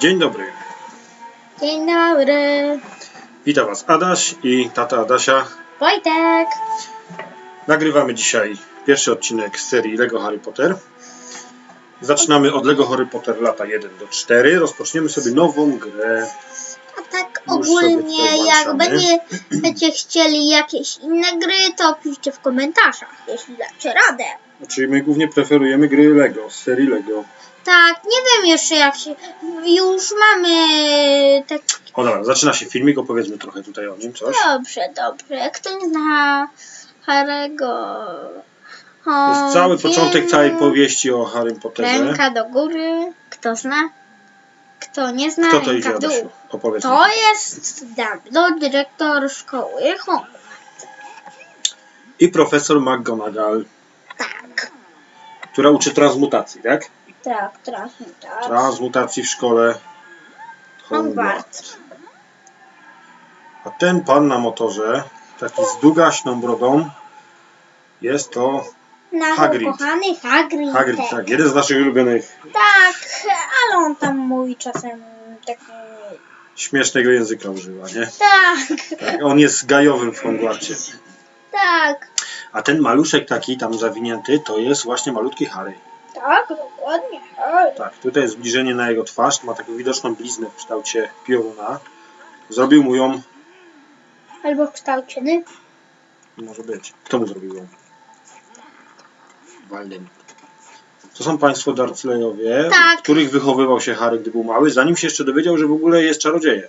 Dzień dobry. Dzień dobry. Witam Was Adaś i tata Adasia. Wojtek. Nagrywamy dzisiaj pierwszy odcinek z serii LEGO Harry Potter. Zaczynamy od LEGO Harry Potter lata 1 do 4. Rozpoczniemy sobie nową grę. A tak Już ogólnie, jak będzie, będziecie chcieli jakieś inne gry, to piszcie w komentarzach, jeśli dacie radę. Czyli my głównie preferujemy gry LEGO, z serii LEGO. Tak, nie wiem jeszcze jak się... Już mamy... Tak... O dobra, zaczyna się filmik, opowiedzmy trochę tutaj o nim coś. Dobrze, dobrze. Kto nie zna Harego... To jest cały początek całej powieści o Harry Potterze. Ręka do góry. Kto zna? Kto nie zna, Kto to idzie ręka w dół. Adasiu? Opowiedz mi. To jest Dumbledore, dyrektor szkoły Hogwarts. I profesor McGonagall, Tak. która uczy transmutacji, tak? Tak, tak, tak. Transmutacji w szkole Hogwarts. A ten pan na motorze, taki z długaśną brodą, jest to Nasz Hagrid. ukochany Hagrid. Hagrid, tak, jeden z naszych ulubionych Tak, ale on tam mówi czasem taki... śmiesznego języka używa, nie? Tak, Tak, on jest gajowym w Hogwarcie. tak, A ten maluszek taki tam zawinięty, to jest właśnie malutki Harry. Tak, dokładnie. Oj. Tak, tutaj jest zbliżenie na jego twarz, ma taką widoczną bliznę w kształcie pioruna. Zrobił mu ją, Albo kształcony. może być, kto mu zrobił ją? Walden. To są państwo Dursley'owie, Tak. w których wychowywał się Harry, gdy był mały, zanim się jeszcze dowiedział, że w ogóle jest czarodziejem.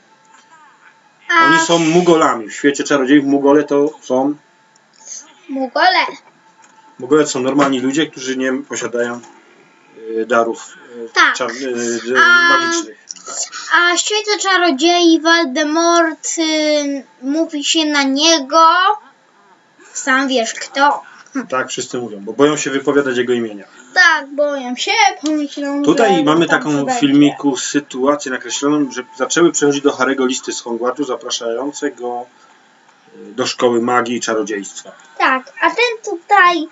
A Oni są mugolami. W świecie czarodziejów mugole to są. Mugole. Mugole to są normalni ludzie, którzy nie posiadają darów y, Tak. czar, y, A- magicznych. A w świecie czarodziei Voldemort y, mówi się na niego... Sam wiesz kto. Tak wszyscy mówią, bo boją się wypowiadać jego imienia. Tak, boję się, pomyślą, Tutaj mamy taką w filmiku sytuację nakreśloną, że zaczęły przychodzić do Harego listy z Hogwartu zapraszające go y, do szkoły magii i czarodziejstwa. Tak, a ten tutaj...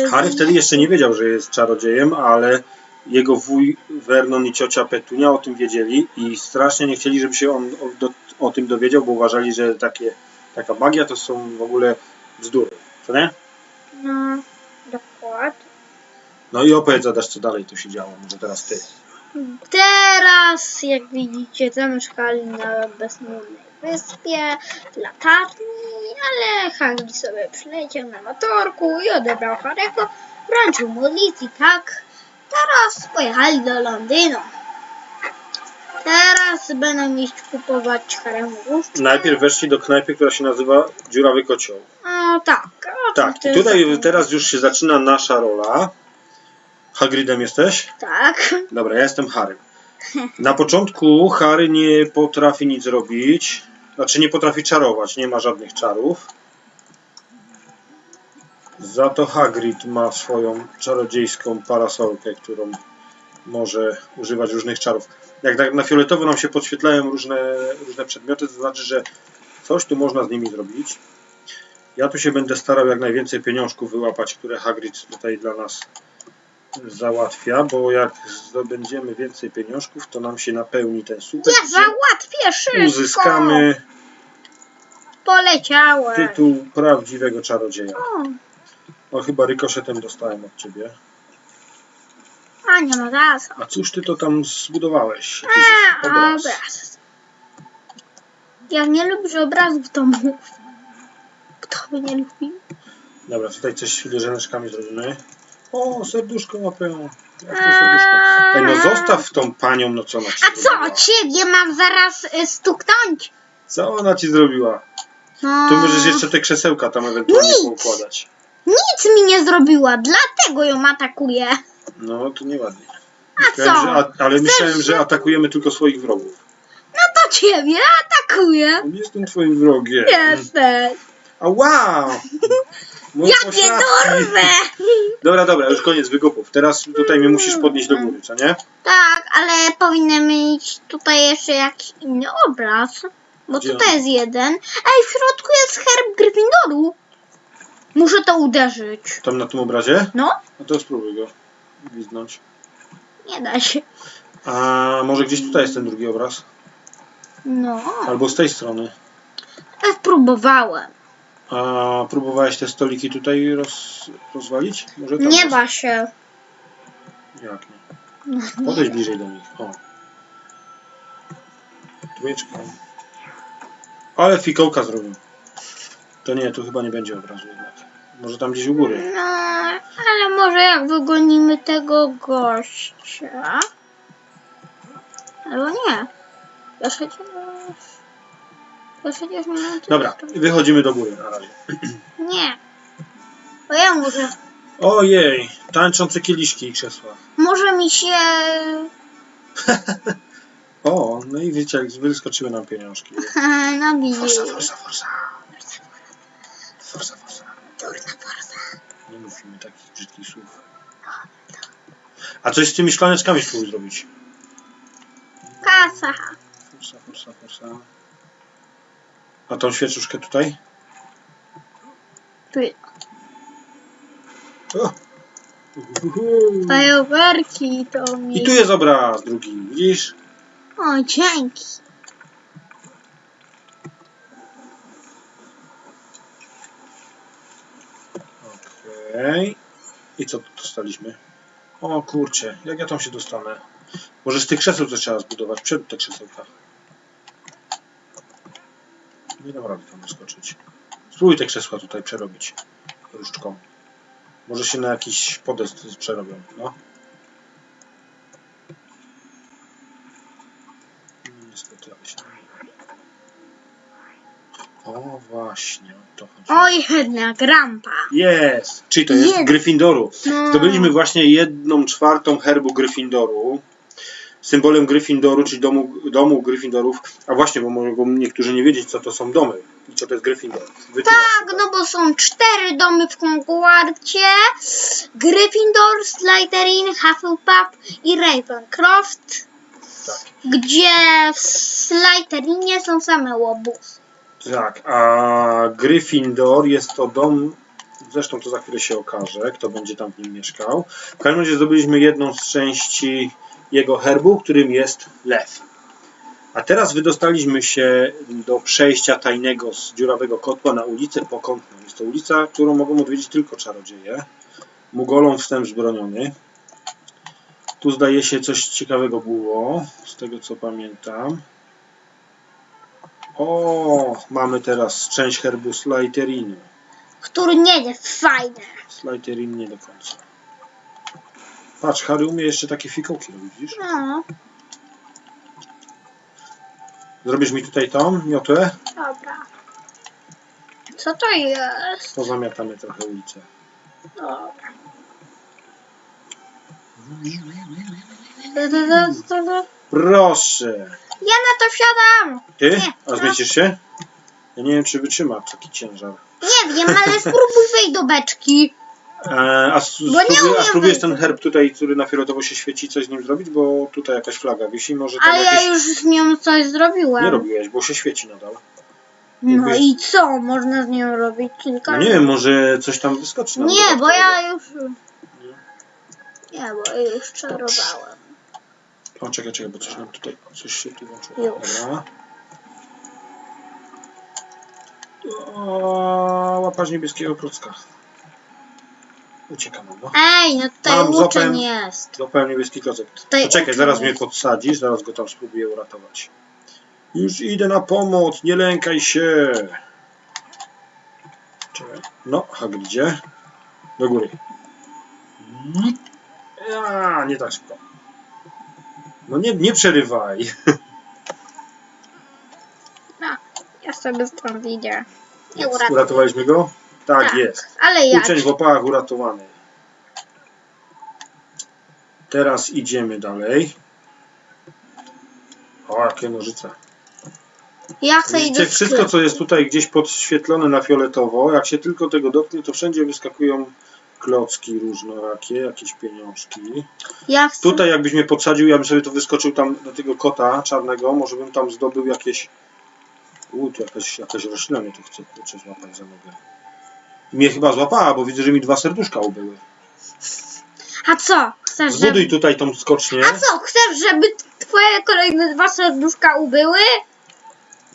Yy, Harry wtedy jeszcze nie wiedział, że jest czarodziejem, ale jego wuj Vernon i ciocia Petunia o tym wiedzieli i strasznie nie chcieli, żeby się on o, do, o tym dowiedział, bo uważali, że takie, taka magia to są w ogóle bzdury. Co nie? No, dokładnie. No i opowiedz Adaś, co dalej tu się działo. Może teraz ty. Teraz, jak widzicie, zamieszkali na bezludnej wyspie, latarni, ale Hagrid sobie przyleciał na motorku i odebrał Harego, wręczył mu list i tak. Teraz pojechali do Londynu. Teraz będą iść kupować Haremu. Najpierw weszli do knajpy, która się nazywa Dziurawy Kocioł. O tak. O czym Tak, ty i tutaj zapomniałeś? teraz już się zaczyna nasza rola. Hagridem jesteś? Tak. Dobra, ja jestem Harry. Na początku Harry nie potrafi nic robić. Znaczy nie potrafi czarować, nie ma żadnych czarów. Za to Hagrid ma swoją czarodziejską parasolkę, którą może używać różnych czarów. Jak tak na fioletowo nam się podświetlają różne, różne przedmioty, to znaczy, że coś tu można z nimi zrobić. Ja tu się będę starał jak najwięcej pieniążków wyłapać, które Hagrid tutaj dla nas załatwia, bo jak zdobędziemy więcej pieniążków, to nam się napełni ten super. Ja załatwię wszystko. Uzyskamy Poleciałem. tytuł prawdziwego czarodzieja. O, O, chyba rykoszetem dostałem od ciebie. a nie ma razu. A cóż ty to tam zbudowałeś? Jakiś A, obraz. obraz. Jak nie lubisz obrazów, to mów. Kto by nie lubił? Dobra, tutaj coś filiżaneczkami zrobimy. O, serduszko łapią. Jak to serduszko? Ej, no zostaw tą panią, no co ona ci A co, zrobiła? ciebie mam zaraz y, stuknąć? Co ona ci zrobiła? No, Tu możesz jeszcze te krzesełka tam ewentualnie Nic. poukładać. Nic mi nie zrobiła, dlatego ją atakuję. No, to nieładnie. A Myślałem, co? że, a, ale myślałem, że atakujemy tylko swoich wrogów. No to ciebie atakuję. Jestem twoim wrogiem. Jesteś. A wow! Moje Ja cię poszlaki. dorwę. Dobra, dobra, już koniec wygupów. Teraz tutaj mnie musisz podnieść do góry, co nie? Tak, ale powinien mieć tutaj jeszcze jakiś inny obraz. Bo Gdzie tutaj on? jest jeden. Ej, w środku jest herb Gryffindoru. Muszę to uderzyć. Tam na tym obrazie? No, No to spróbuj go gwizdnąć. nie da się. A może gdzieś tutaj jest ten drugi obraz? No, Albo z tej strony. ja spróbowałem. A próbowałeś te stoliki tutaj roz, rozwalić? Może tam Nie jest. się. Jak nie? No, Podejdź bliżej do nich. O. Trójeczka. Ale fikołka zrobił. To nie, tu chyba nie będzie obrazu jednak. Może tam gdzieś u góry. No, ale może jak wygonimy tego gościa. Albo nie. Ja przecież. Dobra, wychodzimy do góry na razie. Nie. Bo ja muszę. Ojej, tańczące kieliszki i krzesła. Może mi się. O, no i wiecie, jak wyskoczyły nam pieniążki. nabili. Forsa, forsa, forsa. Forsa, forsa. Nie mówimy takich brzydkich słów. A coś z tymi szklaneczkami spróbuj zrobić. Kasa. Forsa, forsa, forsa. A tą świeczuszkę tutaj? Tu O. fajerwerki to mi. I tu jest obraz drugi, widzisz? O, dzięki. Okej. I co tu dostaliśmy? O kurczę, jak ja tam się dostanę? Może z tych krzeseł coś trzeba zbudować, przed te krzesełka. Nie dam rady tam wyskoczyć. Spróbuj te krzesła tutaj przerobić różdżką. Może się na jakiś podest przerobią, no. Niestety, ale się O właśnie, o to chodzi. Oj, jednak rampa. Jest! Czyli to jest Jest. Gryffindoru. No. Zdobyliśmy właśnie jedną czwartą herbu Gryffindoru. Symbolem Gryffindoru, czyli domu, domu Gryffindorów. A właśnie, bo mogą niektórzy nie wiedzieć, co to są domy i co to jest Gryffindor. Wytłumacz Tak, to. no bo są cztery domy w Hogwarcie. Gryffindor, Slytherin, Hufflepuff i Ravencroft. Tak. Gdzie w Slytherinie są same łobuz. Tak, a Gryffindor jest to dom, zresztą to za chwilę się okaże, kto będzie tam w nim mieszkał. W każdym razie zdobyliśmy jedną z części jego herbu, którym jest lew. A teraz wydostaliśmy się do przejścia tajnego z dziurawego kotła na ulicę Pokątną. Jest to ulica, którą mogą odwiedzić tylko czarodzieje. Mugolom wstęp zbroniony. Tu zdaje się coś ciekawego było, z tego co pamiętam. O, mamy teraz część herbu Slytherinu. Który nie jest fajny. Slytherin nie do końca. Patrz, Harry umie jeszcze takie fikołki robić, widzisz? No, Zrobisz mi tutaj tą miotłę? dobra. Co to jest? Pozamiatamy trochę ulicę. Dobra. Proszę! Ja na to wsiadam. Ty? Nie, A no. zmieścisz się? Ja nie wiem, czy wytrzyma taki ciężar. Nie wiem, ale spróbuj wejść do beczki. A, spróbuj, a spróbujesz ten herb tutaj, który na fioletowo się świeci, coś z nim zrobić? Bo tutaj jakaś flaga wisi, może tam Ale ja jakieś... już z nią coś zrobiłem. Nie robiłeś, bo się świeci nadal. No Jakbyś- i co? Można z nią robić kilka No nie wiem, może coś tam wyskoczy nam Nie, bo dodatkowego. ja już... Nie, bo ja już czarowałem. O, czekaj, czekaj, bo coś nam tutaj, coś się tu włączyło. Już. Dobra. O, łapać niebieskiego klocka. Ucieka nam, no. Ej, no tutaj Mam uczeń złapem- jest. Złapałem niebieski klocek. Tutaj To czekaj, uczeń zaraz mnie jest. podsadzisz, zaraz go tam spróbuję uratować. Już idę na pomoc, nie lękaj się. Czekaj. No, Hagridzie. Do góry. A, nie tak szybko. No nie, nie przerywaj. Ja sobie stąd idę. Nie. Uratowaliśmy go? Tak, Tak. jest. Ale jak? Uczeń w opałach uratowany. Teraz idziemy dalej. O, jakie nożyce. Ja chcę Widzicie, wszystko co jest tutaj gdzieś podświetlone na fioletowo, jak się tylko tego dotknie, to wszędzie wyskakują klocki różnorakie, jakieś pieniążki. Ja chcę... Tutaj jakbyś mnie podsadził, ja bym sobie tu wyskoczył tam do tego kota czarnego, może bym tam zdobył jakieś... U, tu jakaś, jakaś roślina mnie tu chce kurczę złapać za nogę. Mnie chyba złapała, bo widzę, że mi dwa serduszka ubyły. A co? Chcesz, żeby... Zbuduj tutaj tą skocznię. A co? Chcesz, żeby twoje kolejne dwa serduszka ubyły?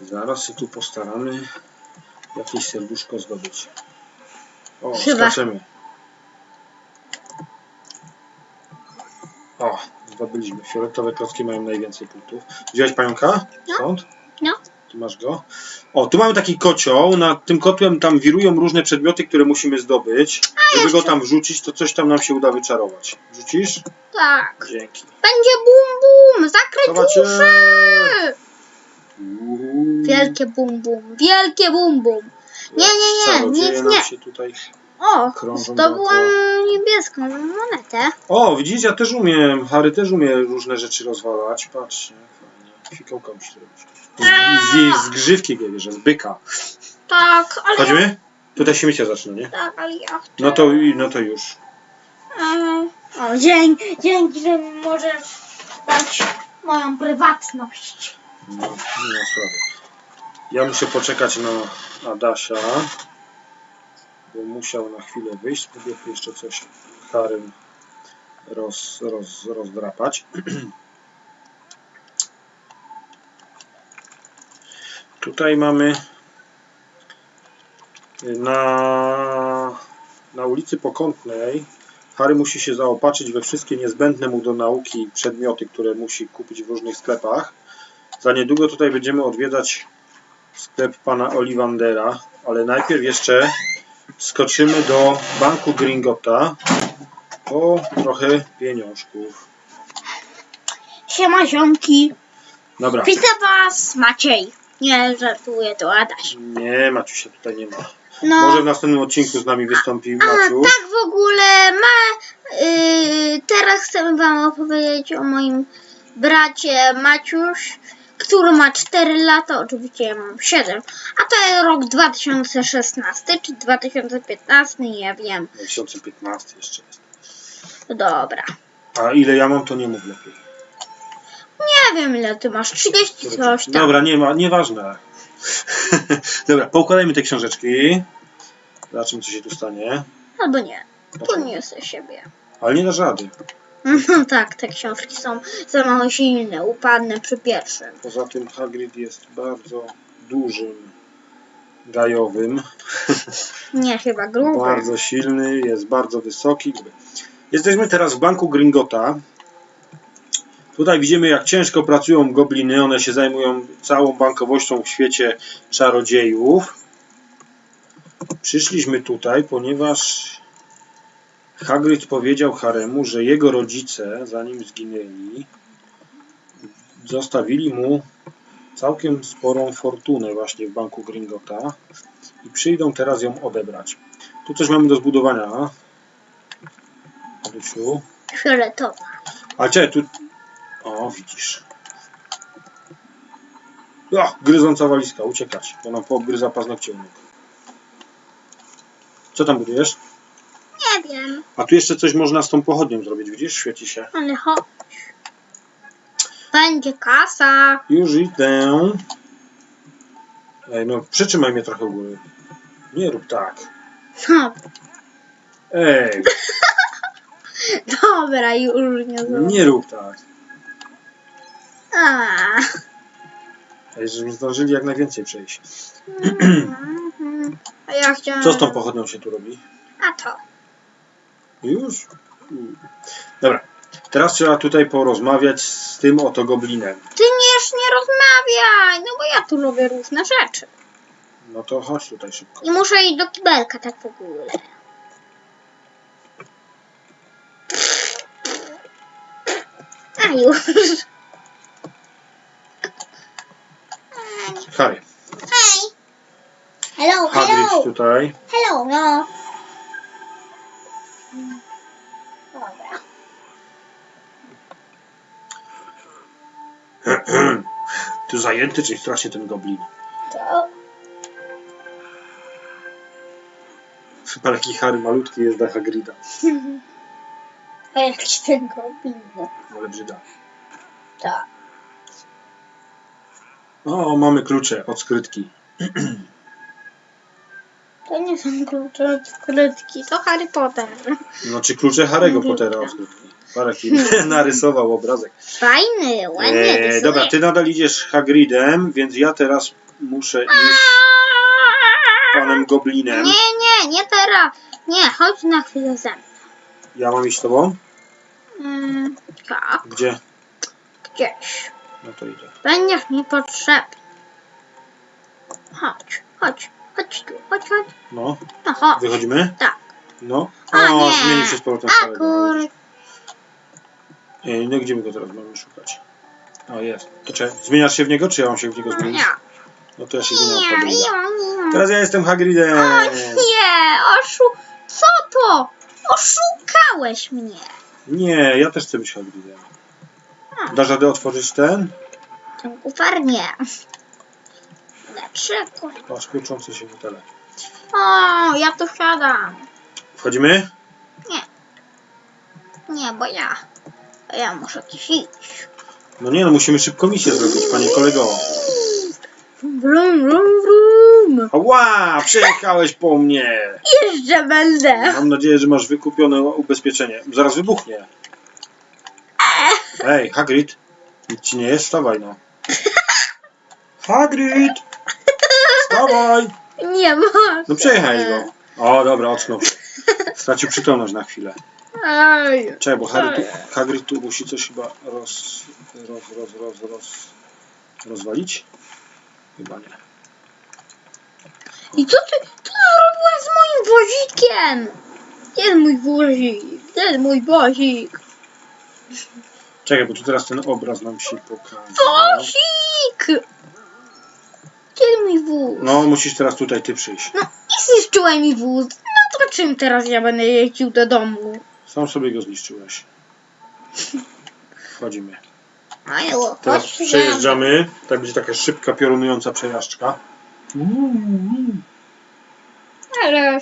Zaraz się tu postaramy jakieś serduszko zdobyć. O, Chyba. skaczemy. O, zdobyliśmy. Fioletowe klocki mają najwięcej punktów. Wziąłeś pająka? No. Stąd? No. Tu masz go. O, tu mamy taki kocioł. Nad tym kotłem tam wirują różne przedmioty, które musimy zdobyć. Żeby go tam wrzucić, to coś tam nam się uda wyczarować. Wrzucisz? Tak. Dzięki. Będzie bum bum! Zakryć Zobaczcie! uszy! Uuu. Wielkie bum bum, wielkie bum bum. Nie, nie, nie, Czarodzieje nic nam nie. się tutaj... O, Krążą zdobyłam niebieską monetę. O, widzisz, ja też umiem. Harry też umie różne rzeczy rozwalać. Patrzcie, fajnie. Fikołka musi zrobić. Z, z, bierze, z byka. Tak, ale ja, Chodzimy? Tutaj się mycie zaczyna, nie? tak, ale ja chcę. No to, no to już. E, O, dzięki, dzięki, że możesz dać moją prywatność. No, nie ma sprawy. Ja muszę poczekać na Adasia, bo musiał na chwilę wyjść. Spróbuję jeszcze coś Harrym roz, roz, rozdrapać. Tutaj mamy na, na ulicy Pokątnej Harry musi się zaopatrzyć we wszystkie niezbędne mu do nauki przedmioty, które musi kupić w różnych sklepach. Za niedługo tutaj będziemy odwiedzać sklep pana Olivandera, ale najpierw jeszcze skoczymy do banku Gringota po trochę pieniążków. Siema ziomki. Dobra, Witam was, Maciej. Nie, żartuję, to Adaś. nie, Maciusia tutaj nie ma. No, Może w następnym odcinku z nami wystąpi a Maciu. tak w ogóle ma... y, teraz chcę wam opowiedzieć o moim bracie Maciuś, który ma 4 lata, oczywiście ja mam 7, a to jest rok 2016 czy 2015, nie wiem. 2015 jeszcze jest. Dobra. A ile ja mam, to nie mów lepiej. Nie wiem ile ty masz, 30 coś tam. Dobra, nie ma, nieważne. Dobra, poukładajmy te książeczki. Zobaczymy, co się tu stanie. Albo nie, Dlaczego? podniosę siebie. Ale nie dasz rady. No tak, te książki są za mało silne, upadnę przy pierwszym. Poza tym Hagrid jest bardzo dużym gajowym. Nie, chyba gruby. Bardzo silny, jest bardzo wysoki. Jesteśmy teraz w banku Gringota. Tutaj widzimy, jak ciężko pracują gobliny. One się zajmują całą bankowością w świecie czarodziejów. Przyszliśmy tutaj, ponieważ Hagrid powiedział Haremu, że jego rodzice, zanim zginęli, zostawili mu całkiem sporą fortunę właśnie w banku Gringota i przyjdą teraz ją odebrać. Tu coś mamy do zbudowania. Adusiu. Fioletowa. A czekaj, tu... O, widzisz. O, gryząca walizka, uciekać, bo nam poobgryza paznokcie u nóg. Co tam budujesz? Nie wiem, A tu jeszcze coś można z tą pochodnią zrobić, widzisz? Świeci się. ale chodź. Będzie kasa. Już idę. Ej, no przytrzymaj mnie trochę u góry. Nie rób tak. No, Ej, dobra, już nie zrobię. nie rób tak. Żebyśmy zdążyli jak najwięcej przejść. A ja chciałam... Co z tą pochodnią się tu robi? A to. Już? Dobra. Teraz trzeba tutaj porozmawiać z tym oto goblinem. Ty nie, nie rozmawiaj, no bo ja tu robię różne rzeczy. No to chodź tutaj szybko. I muszę iść do kibelka tak w ogóle. A już. Harry. Hej. Hello, Hagrid tutaj. Hello, no. Dobra. Tu zajęty, czyli strasznie ten goblin. To... Chyba taki Harry malutki jest dla Hagrida. A jakiś ten goblin. Ale brzyda. Tak. O, mamy klucze od skrytki. To nie są klucze od skrytki, to Harry Potter. Znaczy klucze Harry'ego. Pottera od skrytki. Paraki narysował obrazek. Fajny, ładnie E, dobra, ty nadal idziesz Hagridem, więc ja teraz muszę iść panem Goblinem. Nie, nie, nie teraz. Nie, chodź na chwilę ze mną. Ja mam iść z tobą? Mm, tak, Gdzie? gdzieś. No to idę. Będziesz mi potrzebny. Chodź, chodź, chodź tu, chodź, chodź. No, No chodź. wychodzimy? Tak. No. O, nie. zmienił się z powrotem A kur... E, No gdzie my go teraz mamy szukać? O, jest. To czy zmieniasz się w niego, czy ja mam się w niego zmienić? Nie, No to ja się zmieniam w nie, Hagrida. nie, nie. Teraz ja jestem Hagridem. Nie, oszu... Co to? Oszukałeś mnie. Nie, ja też chcę być Hagridem. A. Dasz radę otworzyć ten? Ten kufar nie. Dlaczego? Patrz, kurczący się butelek. O, ja tu wsiadam. Wchodzimy? Nie, bo ja... bo Ja muszę gdzieś iść. No nie no, musimy szybko misję zrobić, panie kolego. Brum, brum, brum. Ała, przejechałeś po mnie. Jeszcze będę. Mam nadzieję, że masz wykupione ubezpieczenie. Zaraz wybuchnie. Ej, Hagrid. Nic ci nie jest? Wstawaj no. Hagrid! Wstawaj! Nie może. No przejechałeś go. O, dobra, ocknął się. Stracił przytomność na chwilę. Ej. Czekaj, bo tu, Hagrid tu musi coś chyba roz, roz, roz, roz, roz, rozwalić? Chyba nie. I co ty, co ty zrobiłeś z moim wozikiem? Gdzie jest mój wozik? Gdzie jest mój wozik? Czekaj, bo tu teraz ten obraz nam się pokaże. Gdzie jest mój wóz? No, musisz teraz tutaj ty przyjść. No i zniszczyłem mi wóz. No to czym teraz ja będę jeździł do domu? Sam sobie go zniszczyłeś. Wchodzimy. Ajo, Teraz chodź, przejeżdżamy. Tak będzie taka szybka, piorunująca przejażdżka. Ale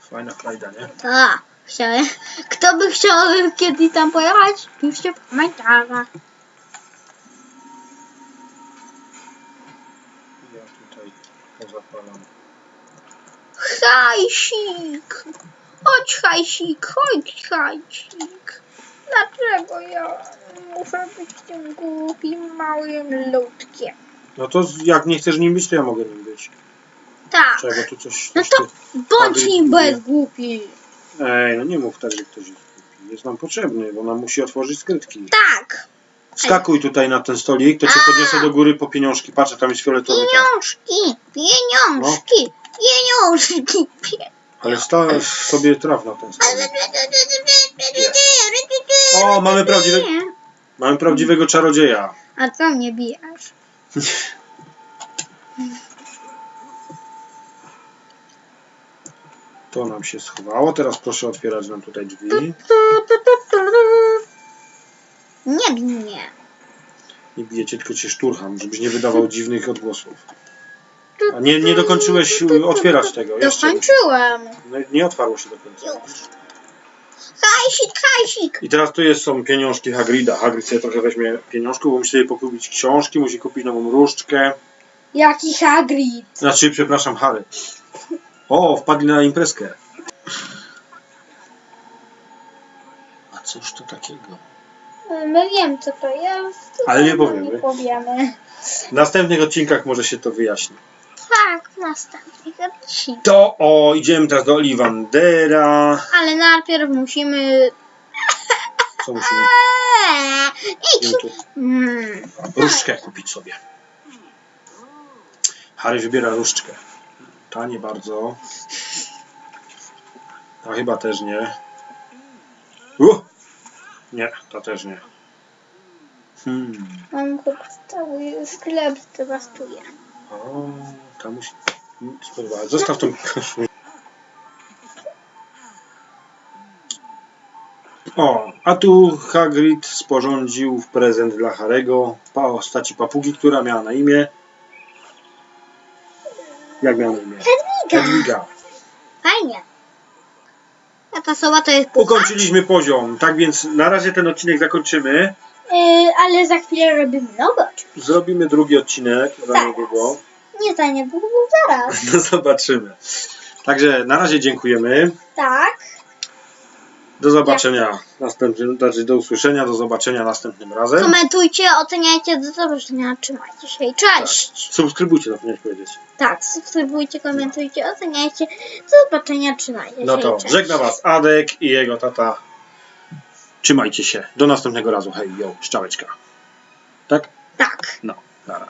Fajna frajda, nie? tak, chciałem. Kto by chciał kiedyś tam pojechać? Piszcie w komentarzach. Ja tutaj pozapalam. Hajsik! Chodź hajsik, chodź hajsik. Dlaczego ja muszę być tym głupim małym ludkiem? No to z- jak nie chcesz nim być, to ja mogę nim być. Tak, Czego tu coś... no coś to tu... bądź nim mówi. bez głupi. Ej, no nie mów tak, że ktoś jest głupi. Jest nam potrzebny, bo nam musi otworzyć skrytki. Tak, Wskakuj tutaj na ten stolik, to cię podniosę do góry po pieniążki. Patrzę, tam jest fioletowy. tak. pieniążki, pieniążki, pieniążki. pie- Ale staw sobie traf na ten stolik. O, mamy prawdziwe... Mamy prawdziwego czarodzieja. A co mnie bijasz? To nam się schowało. Teraz proszę otwierać nam tutaj drzwi. Nie bij mnie. Nie bijecie, tylko cię szturcham, żebyś nie wydawał dziwnych odgłosów. A nie, nie dokończyłeś otwierać tego. Jeszcze. Dokończyłem. No, nie otwarło się do końca. Hajsik, hajsik. I teraz tu jest, są pieniążki Hagrida. Hagrid sobie trochę weźmie pieniążków, bo musi sobie pokupić książki, musi kupić nową różdżkę. Jaki Hagrid? Znaczy, przepraszam, Harry. O, wpadli na imprezkę. A cóż to takiego? My wiem co to jest. Ale nie no powiemy. Nie powiemy. W następnych odcinkach może się to wyjaśni. Tak, następnych odcinkach. To o, idziemy teraz do Olivandera. Ale najpierw musimy... Co musimy? Eee, idź. Mm. różdżkę kupić sobie. Harry wybiera różdżkę. Ta nie bardzo. Ta chyba też nie. Uh! Nie, ta też nie. Hmm. Mam cały sklep zdewastuje. O, ta musi... Spodobała. Zostaw tą koszulę. O, a tu Hagrid sporządził prezent dla Harego postaci papugi, która miała na imię... Jak miała na imię? Hedwiga. Fajnie. A ta sowa to jest pucha? Ukończyliśmy poziom, tak więc na razie ten odcinek zakończymy. Yy, ale za chwilę robimy nowy odcinek. Zrobimy drugi odcinek za Tak. niedługo. Nie za niedługo, zaraz. No zobaczymy. Także na razie dziękujemy. Tak. Do zobaczenia następnym, znaczy do usłyszenia, do zobaczenia następnym razem. Komentujcie, oceniajcie, do zobaczenia. Trzymajcie się i cześć. Subskrybujcie, zapomniałeś powiedzieć. Tak, subskrybujcie, komentujcie, oceniajcie. Do zobaczenia, trzymajcie No się to i cześć. żegna Was Adek i jego tata. Trzymajcie się. Do następnego razu. Hej, yo, szczałeczka. Tak? Tak. No, dobra.